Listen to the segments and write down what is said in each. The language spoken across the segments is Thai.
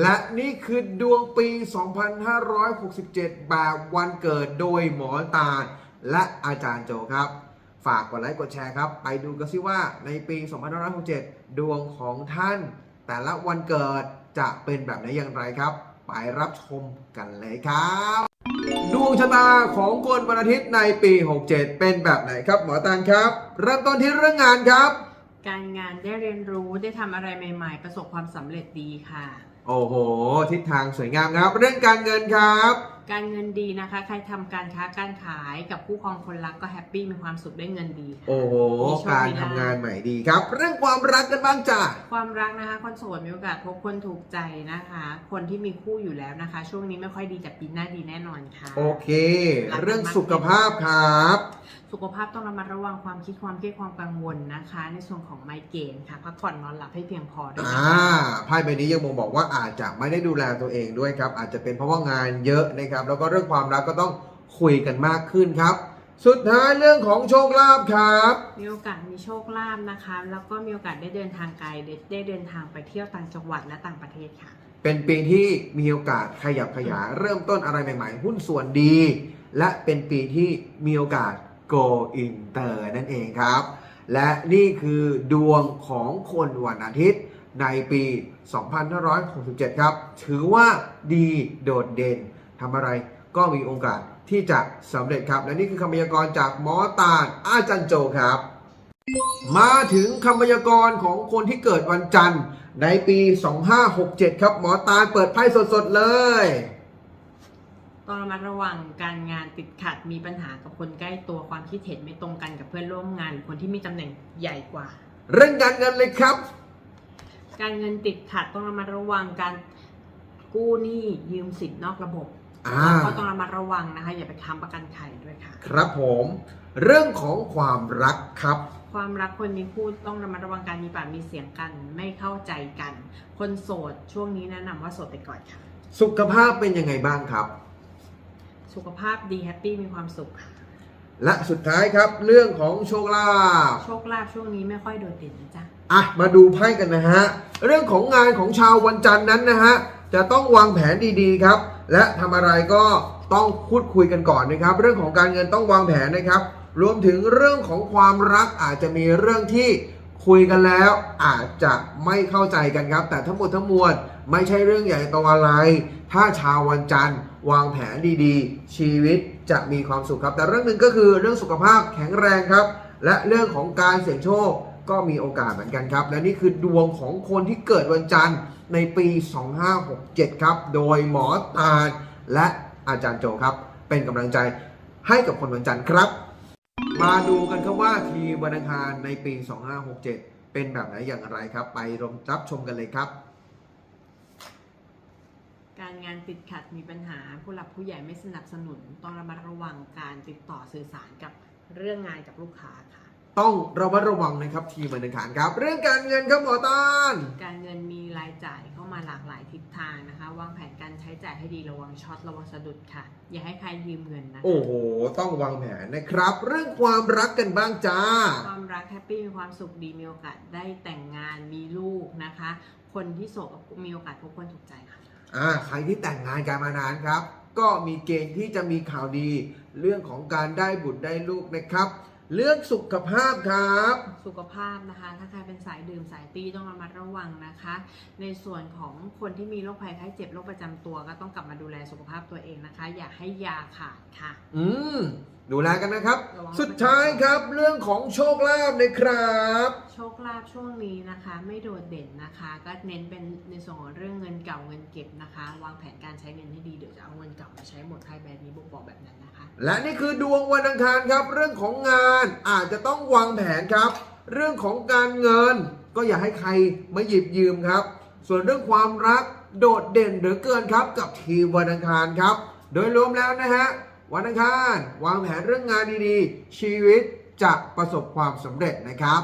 และนี่คือดวงปี 2567 แบบวันเกิดโดยหมอตาล และอาจารย์โจครับ ฝากกดไลค์กดแชร์ครับ ไปดูกันซิว่าในปี 2567 ดวงของท่าน แต่ละวันเกิดจะเป็นแบบไหนอย่างไรครับ ไปรับชมกันเลยครับ ดวงชะตาของคนวันอาทิตย์ในปี 67 เป็นแบบไหนครับ หมอตาลครับ เริ่มต้นที่เรื่องงานครับ การงานได้เรียนรู้ได้ทำอะไรใหม่ ๆ ประสบความสำเร็จดีค่ะ โอ้โห ทิศทางสวยงามครับ เรื่องการเงินครับ การเงินดีนะคะ ใครทำการค้าการขายกับคู่ครองคนรักก็แฮปปี้มีความสุขได้เงินดีค่ะโอ้โหมีโชคการมีลาภทำงานใหม่ดีครับ เรื่องความรักกันบ้างจ้ะความรักนะคะคนโสดมีโอกาสพบคนถูกใจนะคะ คนที่มีคู่อยู่แล้วนะคะ ช่วงนี้ไม่ค่อยดีแต่ปีหน้าดีแน่นอนค่ะ โอเครักกันมากเรื่องสุขภาพครับ สุขภาพต้องระมัดระวังความคิดความเครียดความกังวลนะคะ ในส่วนของไมเกรนค่ะพักผ่อนนอนหลับให้เพียงพอด้วยอ่านะคะไพ่ใบนี้ยังมองบอกว่าอาจจะไม่ได้ดูแลตัวเองด้วยครับ อาจจะเป็นเพราะว่างานเยอะนะครับแล้วก็เรื่องความรักก็ต้องคุยกันมากขึ้นครับ สุดท้ายเรื่องของโชคลาภครับ มีโอกาสมีโชคลาภนะคะ แล้วก็มีโอกาสได้เดินทางไกลได้ได้เดินทางไปเที่ยวต่างจังหวัดและต่างประเทศค่ะ เป็นปีที่มีโอกาสขยับขยายเริ่มต้นอะไรใหม่ ๆ หุ้นส่วนดี และเป็นปีที่มีโอกาส go inter นั่นเองครับ และนี่คือดวงของคนวันอาทิตย์ในปี 2567 ครับ ถือว่าดีโดดเด่น ทำอะไรก็มีโอกาสที่จะสำเร็จครับ และนี่คือคำพยากรณ์จากหมอตาลอาจันโจครับ มาถึงคำพยากรณ์ของคนที่เกิดวันจันทร์ในปี 2567 ครับ หมอตาลเปิดไพ่สดๆเลยต้องระมัดระวังการงานติดขัดมีปัญหากับคนใกล้ตัวความคิดเห็นไม่ตรงกันกับเพื่อนร่วมงานหรือคนที่มีตำแหน่งใหญ่กว่า เรื่องการเงินเลยครับ การเงินติดขัดต้องระมัดระวังการกู้หนี้ยืมสินนอกระบบอ่า ก็ต้องระมัดระวังนะคะ อย่าไปทำประกันภัยด้วยค่ะ ครับผม เรื่องของความรักครับ ความรักคนมีคู่ต้องระมัดระวังการมีปากมีเสียงกัน ไม่เข้าใจกัน คนโสดช่วงนี้แนะนำว่าโสดไปก่อนค่ะ สุขภาพเป็นยังไงบ้างครับ สุขภาพดีแฮปปี้มีความสุขค่ะ และสุดท้ายครับ เรื่องของโชคลาภโชคลาภช่วงนี้ไม่ค่อยโดดเด่นนะจ๊ะอะมาดูไพ่กันนะฮะ เรื่องของงานของชาววันจันทร์นั้นนะฮะจะต้องวางแผนดีๆครับ และทำอะไรก็ต้องพูดคุยกันก่อนนะครับ เรื่องของการเงินต้องวางแผนนะครับ รวมถึงเรื่องของความรักอาจจะมีเรื่องที่คุยกันแล้ว อาจจะไม่เข้าใจกันครับ แต่ทั้งหมดทั้งมวลไม่ใช่เรื่องใหญ่โตอะไร ถ้าชาววันจันทร์วางแผนดีๆ ชีวิตจะมีความสุขครับ แต่เรื่องหนึ่งก็คือเรื่องสุขภาพแข็งแรงครับ และเรื่องของการเสี่ยงโชค ก็มีโอกาสเหมือนกันครับ และนี่คือดวงของคนที่เกิดวันจันทร์ในปี 2567 ครับ โดยหมอตาลและอาจารย์โจครับ เป็นกำลังใจให้กับคนวันจันทร์ครับ มาดูกันครับว่าทีวันอังคารในปี 2567 เป็นแบบไหนอย่างไรครับ ไปรับชมกันเลยครับการงานติดขัดมีปัญหาผู้หลักผู้ใหญ่ไม่สนับสนุน ต้องระมัดระวังการติดต่อสื่อสารกับเรื่องงานกับลูกค้าค่ะ ต้องระมัดระวังนะครับทีมวันอังคารครับ เรื่องการเงินครับหมอตาลการเงินมีรายจ่ายเข้ามาหลากหลายทิศทางนะคะ วางแผนการใช้จ่ายให้ดีระวังช็อตระวังสะดุดค่ะ อย่าให้ใครยืมเงินนะคะโอ้โห ต้องวางแผนนะครับ เรื่องความรักกันบ้างจ้า ความรักแฮปปี้มีความสุขดีมีโอกาสได้แต่งงานมีลูกนะคะ คนที่โสดก็มีโอกาสพบคนถูกใจค่ะ อ่าใครที่แต่งงานกันมานานครับ ก็มีเกณฑ์ที่จะมีข่าวดี เรื่องของการได้บุตรได้ลูกนะครับ เรื่องสุขภาพครับ สุขภาพนะคะ ถ้าใครเป็นสายดื่มสายตีต้องระมัดระวังนะคะ ในส่วนของคนที่มีโรคภัยไข้เจ็บโรคประจำตัวก็ต้องกลับมาดูแลสุขภาพตัวเองนะคะ อย่าให้ยาขาดค่ะ อืมดูแลกันนะครับระวังสุดท้ายครับเรื่องของโชคลาภนะครับ โชคลาภช่วงนี้นะคะ ไม่โดดเด่นนะคะ ก็เน้นเป็นในส่วนของเรื่องเงินเก่าเงินเก็บนะคะ วางแผนการใช้เงินให้ดีเดี๋ยวจะเอาเงินเก่ามาใช้หมดไพ่แบบนี้บอกบอกแบบนั้นนะคะ และนี่คือดวงวันอังคารครับ เรื่องของงานอาจจะต้องวางแผนครับ เรื่องของการเงิน ก็อย่าให้ใครมาหยิบยืมครับ ส่วนเรื่องความรักโดดเด่นเหลือเกินครับกับทีมวันอังคารครับ โดยรวมแล้วนะฮะวันอังคารวางแผนเรื่องงานดีๆ ชีวิตจะประสบความสำเร็จนะครับ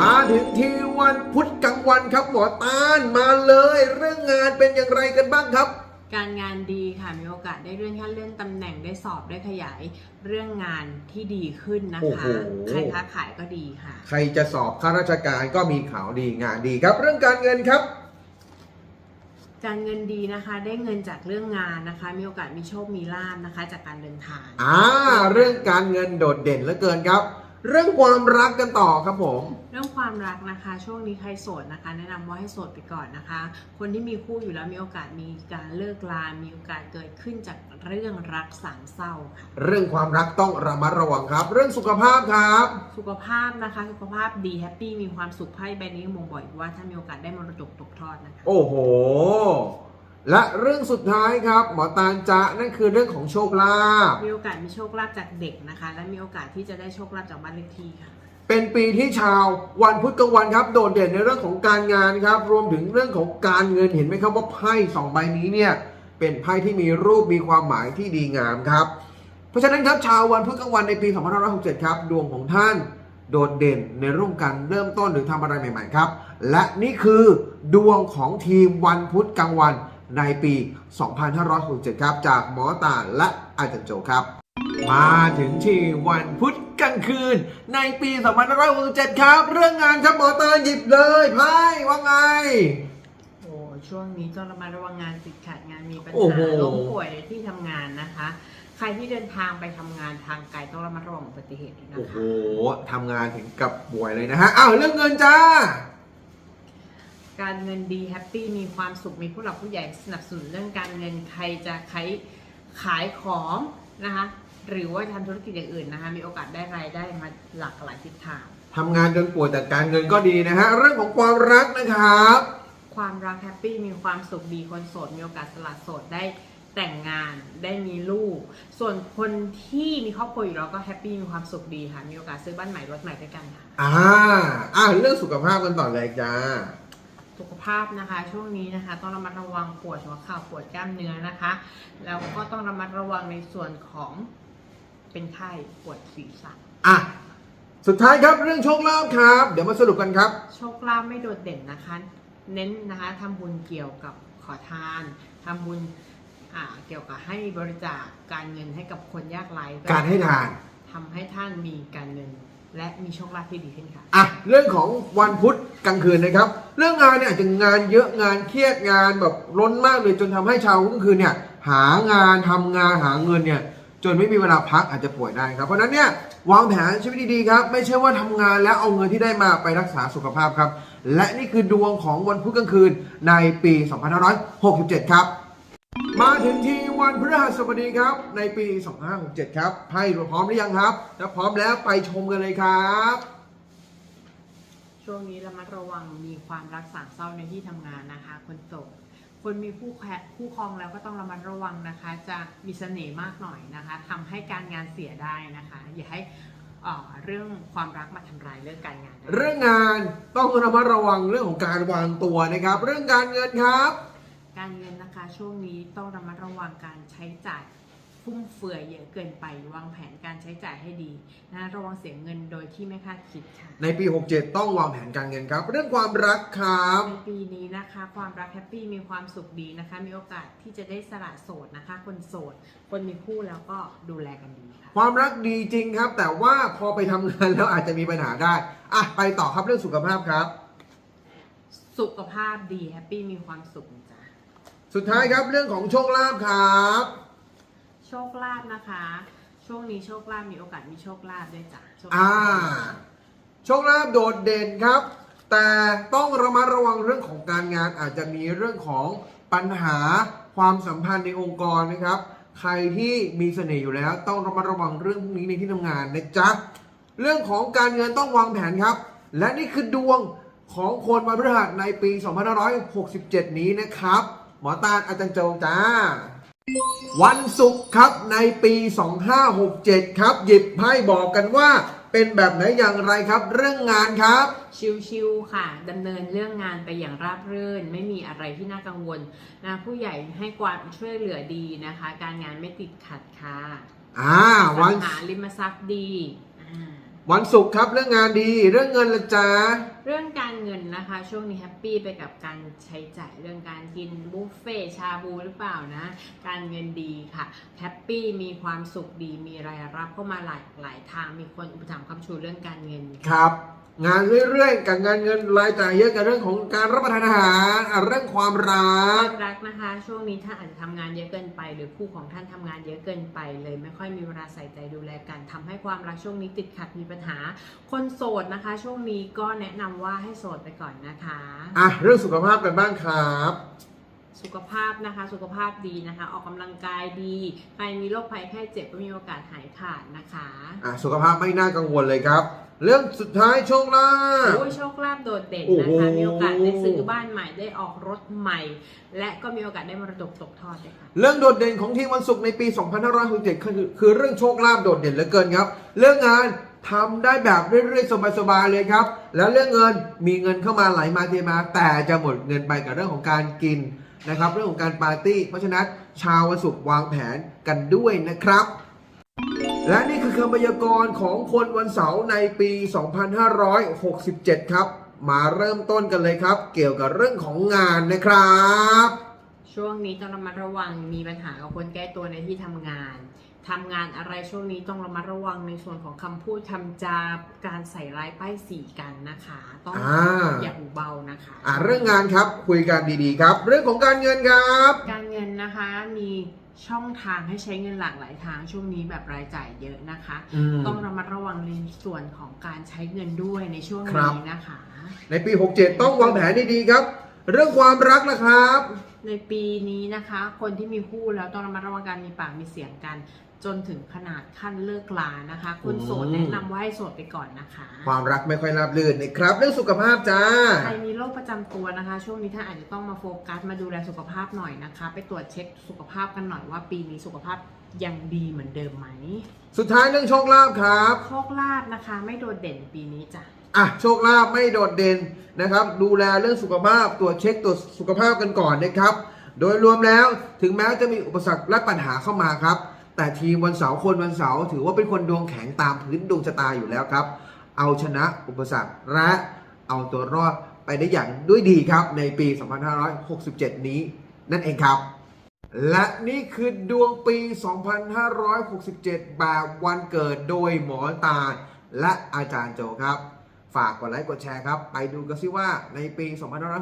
มาถึงทีวันพุธกลางวันครับหมอตาลมาเลย เรื่องงานเป็นอย่างไรกันบ้างครับ การงานดีค่ะมีโอกาสได้เลื่อนขั้นเลื่อนตำแหน่งได้สอบได้ขยายเรื่องงานที่ดีขึ้นนะโอ้คะโห ใครค้าขายก็ดีค่ะ ใครจะสอบข้าราชการก็มีข่าวดีงานดีครับ เรื่องการเงินครับ การเงินดีนะคะ ได้เงินจากเรื่องงานนะคะ มีโอกาสมีโชคมีลาบนะคะ จากการเดินทางอ่า เรื่องการเงินโดดเด่นเหลือเกินครับ เรื่องความรักกันต่อครับผม เรื่องความรักนะคะ ช่วงนี้ใครโสดนะคะ แนะนำว่าให้โสดไปก่อนนะคะ คนที่มีคู่อยู่แล้วมีโอกาสมีการเลิกลา มีโอกาสเกิดขึ้นจากเรื่องรักสามเศร้าค่ะเรื่องความรักต้องระมัดระวังครับ เรื่องสุขภาพครับ สุขภาพนะคะ สุขภาพดีแฮปปี้มีความสุขไพ่ใบนี้มองบ่อยว่าถ้ามีโอกาสได้มรดกตกทอดนะคะ โอ้โห และเรื่องสุดท้ายครับ หมอตาลจะนั่นคือเรื่องของโชคลาภมีโอกาสมีโชคลาภจากเด็กนะคะ และมีโอกาสที่จะได้โชคลาภจากบ้านเลขที่ค่ะ เป็นปีที่ชาววันพุธกลางวันครับโดดเด่นในเรื่องของการงานครับ รวมถึงเรื่องของการเงินเห็นไหมครับว่าไพ่สองใบนี้เนี่ยเป็นไพ่ที่มีรูปมีความหมายที่ดีงามครับ เพราะฉะนั้นครับชาววันพุธกลางวันในปี 2567 ครับ ดวงของท่านโดดเด่นในเรื่องการเริ่มต้นหรือทำอะไรใหม่ ๆ ครับ และนี่คือดวงของทีมวันพุธกลางวัน ในปี 2567 ครับ จากหมอตาและอาจารย์โจครับ มาถึงที่วันพุธกลางคืน ในปี 2567 ครับ เรื่องงานครับหมอตาหยิบเลยไพ่ว่าไงโอ้ช่วงนี้ต้องระมัดระวังงานติดขัดงานมีปัญโอ้หาโหล้มป่วยในที่ทำงานนะคะ ใครที่เดินทางไปทำงานทางไกลต้องระมัดระวังอุบัติเหตุด้วยนะโอ้โหคะทำงานถึงกับป่วยเลยนะฮะอ้าวเรื่องเงินจ้า การเงินดีแฮปปี้มีความสุขมีผู้หลักผู้ใหญ่สนับสนุนเรื่องการเงินใครจะใช้ขายของนะคะหรือว่าทำธุรกิจอย่างอื่นนะคะมีโอกาสได้รายได้มาหลากหลายทิศทางทำงานจนป่วยแต่การเงินก็ดีนะฮะเรื่องของความรักนะครับ ความรักแฮปปี้มีความสุขดีคนโสดมีโอกาสสละโสดได้แต่งงานได้มีลูก ส่วนคนที่มีครอบครัวอยู่แล้วก็แฮปปี้มีความสุขดีค่ะมีโอกาสซื้อบ้านใหม่รถใหม่ด้วยกันค่ะอ่าอ่าเรื่องสุขภาพกันต่อเลยจ้า สุขภาพนะคะ ช่วงนี้นะคะ ต้องระมัดระวังปวดหัวเข่าปวดกล้ามเนื้อนะคะ แล้วก็ต้องระมัดระวังในส่วนของเป็นไข้ปวดศีรษะอะสุดท้ายครับเรื่องโชคลาภครับ เดี๋ยวมาสรุปกันครับ โชคลาภไม่โดดเด่นนะคะ เน้นนะคะทำบุญเกี่ยวกับขอทานทำบุญอ่าเกี่ยวกับให้บริจาคการเงินให้กับคนยากไร้การให้ทานทำให้ท่านมีการเงิน และมีโชคลาภที่ดีขึ้นค่ะ อะเรื่องของวันพุธกลางคืนนะครับ เรื่องงานเนี่ยอาจจะงานเยอะงานเครียดงานแบบล้นมากเลยจนทำให้ชาวกลางคืนเนี่ยหางานทำงานหาเงินเนี่ยจนไม่มีเวลาพักอาจจะป่วยได้ครับ เพราะฉะนั้นเนี่ยวางแผนชีวิตดีๆครับ ไม่ใช่ว่าทำงานแล้วเอาเงินที่ได้มาไปรักษาสุขภาพครับ และนี่คือดวงของวันพุธกลางคืนในปี 2567 ครับ มาถึงที่วันพฤหัสบดีครับ ในปี 2567 ครับไพ่พร้อมหรือยังครับ ถ้าพร้อมแล้วไปชมกันเลยครับ ช่วงนี้ระมัดระวังมีความรักสามเศร้าในที่ทำงานนะคะ คนโสดคนมีคู่แค่คู่ครองแล้วก็ต้องระมัดระวังนะคะ จะมีเสน่ห์มากหน่อยนะคะทำให้การงานเสียได้นะคะ อย่าให้เอ่อเรื่องความรักมาทำลายเรื่องการงานได้เรื่องงานต้องระมัดระวังเรื่องของการวางตัวนะครับ เรื่องการเงินครับ การเงินนะคะ ช่วงนี้ต้องระมัดระวังการใช้จ่ายฟุ่มเฟือยเยอะเกินไป วางแผนการใช้จ่ายให้ดีนะระวังเสียเงินโดยที่ไม่คาดคิดค่ะ ในปี 67 ต้องวางแผนการเงินครับ เรื่องความรักครับ ในปีนี้นะคะ ความรักแฮปปี้มีความสุขดีนะคะ มีโอกาสที่จะได้สละโสดนะคะ คนโสด คนมีคู่แล้วก็ดูแลกันดีค่ะ ความรักดีจริงครับ แต่ว่าพอไปทำงานแล้วอาจจะมีปัญหาได้อะไปต่อครับเรื่องสุขภาพครับ สุขภาพดีแฮปปี้มีความสุขนะจ้ะ สุดท้ายครับเรื่องของโชคลาภครับ โชคลาภนะคะ ช่วงนี้โชคลาภมีโอกาสมีโชคลาภด้วยจ้ะโชคลาภอ่าโชคลาภโดดเด่นครับ แต่ต้องระมัดระวังเรื่องของการงานอาจจะมีเรื่องของปัญหาความสัมพันธ์ในองค์กรนะครับ ใครที่มีเสน่ห์อยู่แล้ว ต้องระมัดระวังเรื่องพวกนี้ในที่ทำงานนะจ๊ะเรื่องของการเงินต้องวางแผนครับ และนี่คือดวงของคนวันพฤหัสในปี 2567 นี้นะครับ หมอตาลอาจารย์โจจ้า วันศุกร์ครับในปี 2567 ครับ หยิบไพ่บอกกันว่า เป็นแบบไหนอย่างไรครับ เรื่องงานครับ ชิวๆค่ะดำเนินเรื่องงานไปอย่างราบรื่น ไม่มีอะไรที่น่ากังวลนะผู้ใหญ่ให้ความช่วยเหลือดีนะคะ การงานไม่ติดขัดค่ะอ่าสัวัน งหาริมทรัพย์ดีอ่า วันศุกร์ครับเรื่องงานดีเรื่องเงินละจ้าเรื่องการเงินนะคะ ช่วงนี้แฮปปี้ไปกับการใช้จ่ายเรื่องการกินบุฟเฟ่ต์ชาบูหรือเปล่านะ การเงินดีค่ะแฮปปี้มีความสุขดีมีรายรับเข้ามาหลายหลายทางมีคนอุปถัมภ์คำชูเรื่องการเงินครับ งานเรื่อยๆ กับงานเงินรายจ่ายเยอะกับเรื่องของการรับประทานอาหารอะเรื่องความรัคก วามรักนะคะ ช่วงนี้ท่านอาจจะทำงานเยอะเกินไป หรือคู่ของท่านทำงานเยอะเกินไป เลยไม่ค่อยมีเวลาใส่ใจดูแลกันทำให้ความรักช่วงนี้ติดขัดมีปัญหา คนโสดนะคะ ช่วงนี้ก็แนะนำว่าให้โสดไปก่อนนะคะ อะเรื่องสุขภาพกันบ้างครับ สุขภาพนะคะ สุขภาพดีนะคะ ออกกำลังกายดีใครมีโรคภัยแค่เจ็บก็มีโอกาสหายขาดนะคะอะสุขภาพไม่น่ากังวลเลยครับ เรื่องสุดท้ายโชคลาภโอ้ยโชคลาภโดดเด่นโอ้นะโหคะ มีโอกาสได้ซื้อบ้านใหม่ได้ออกรถใหม่ และก็มีโอกาสได้มรดกตกทอดด้วยค่ะเรื่องโดดเด่นของทีมวันศุกร์ในปี 2567คือคือเรื่องโชคลาภโดดเด่นเหลือเกินครับ เรื่องงานทำได้แบบเรื่อยๆ สบายๆ เลยครับ แล้วเรื่องเงินมีเงินเข้ามาไหลมาเทมา แต่จะหมดเงินไปกับเรื่องของการกิน นะครับ เรื่องของการปาร์ตี้ เพราะฉะนั้นชาววันศุกร์วางแผนกันด้วยนะครับ และนี่คือคำพยากรณ์ของคนวันเสาร์ในปี 2567 ครับ มาเริ่มต้นกันเลยครับ เกี่ยวกับเรื่องของงานนะครับ ช่วงนี้ต้องระมัดระวังมีปัญหากับคนใกล้ตัวในที่ทำงานทำงานอะไรช่วงนี้ต้องระมัดระวังในส่วนของคำพูดคำจาการใส่ร้ายป้ายสีกันนะคะ ต้องอ่าอย่าหูเบานะคะอ่าเรื่องงานครับคุยกันดีๆครับ เรื่องของการเงินครับ การเงินนะคะมีช่องทางให้ใช้เงินหลากหลายทางช่วงนี้แบบรายจ่ายเยอะนะคะอืมต้องระมัดระวังในส่วนของการใช้เงินด้วยในช่วงครับนี้นะคะ ในปี 67 ต้องวางแผนดีๆครับ เรื่องความรักนะครับ ในปีนี้นะคะ คนที่มีคู่แล้วต้องระมัดระวังการมีปากมีเสียงกัน จนถึงขนาดขั้นเลิกลานะคะ คนโสดอืม แนะนำว่าให้โสดไปก่อนนะคะความรักไม่ค่อยราบรื่นนะครับ เรื่องสุขภาพจ้า ใครมีโรคประจำตัวนะคะ ช่วงนี้ท่านอาจจะต้องมาโฟกัสมาดูแลสุขภาพหน่อยนะคะ ไปตรวจเช็คสุขภาพกันหน่อยว่าปีนี้สุขภาพยังดีเหมือนเดิมไหมสุดท้ายเรื่องโชคลาภครับ โชคลาภนะคะ ไม่โดดเด่นปีนี้จ้ะ อะโชคลาภไม่โดดเด่นนะครับ ดูแลเรื่องสุขภาพตรวจเช็คตรวจสุขภาพกันก่อนนะครับ โดยรวมแล้วถึงแม้จะมีอุปสรรคและปัญหาเข้ามาครับ แต่ทีมวันเสาร์คนวันเสาร์ถือว่าเป็นคนดวงแข็งตามพื้นดวงชะตาอยู่แล้วครับ เอาชนะอุปสรรคและเอาตัวรอดไปได้อย่างด้วยดีครับในปี 2567 นี้นั่นเองครับ และนี่คือดวงปี 2567 แบบวันเกิดโดยหมอตาและอาจารย์โจครับ ฝากกดไลค์กดแชร์ครับ ไปดูกันซิว่าในปี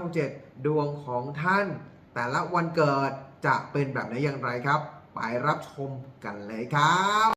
2567 ดวงของท่าน แต่ละวันเกิดจะเป็นแบบไหนอย่างไรครับ ไปรับชมกันเลยครับ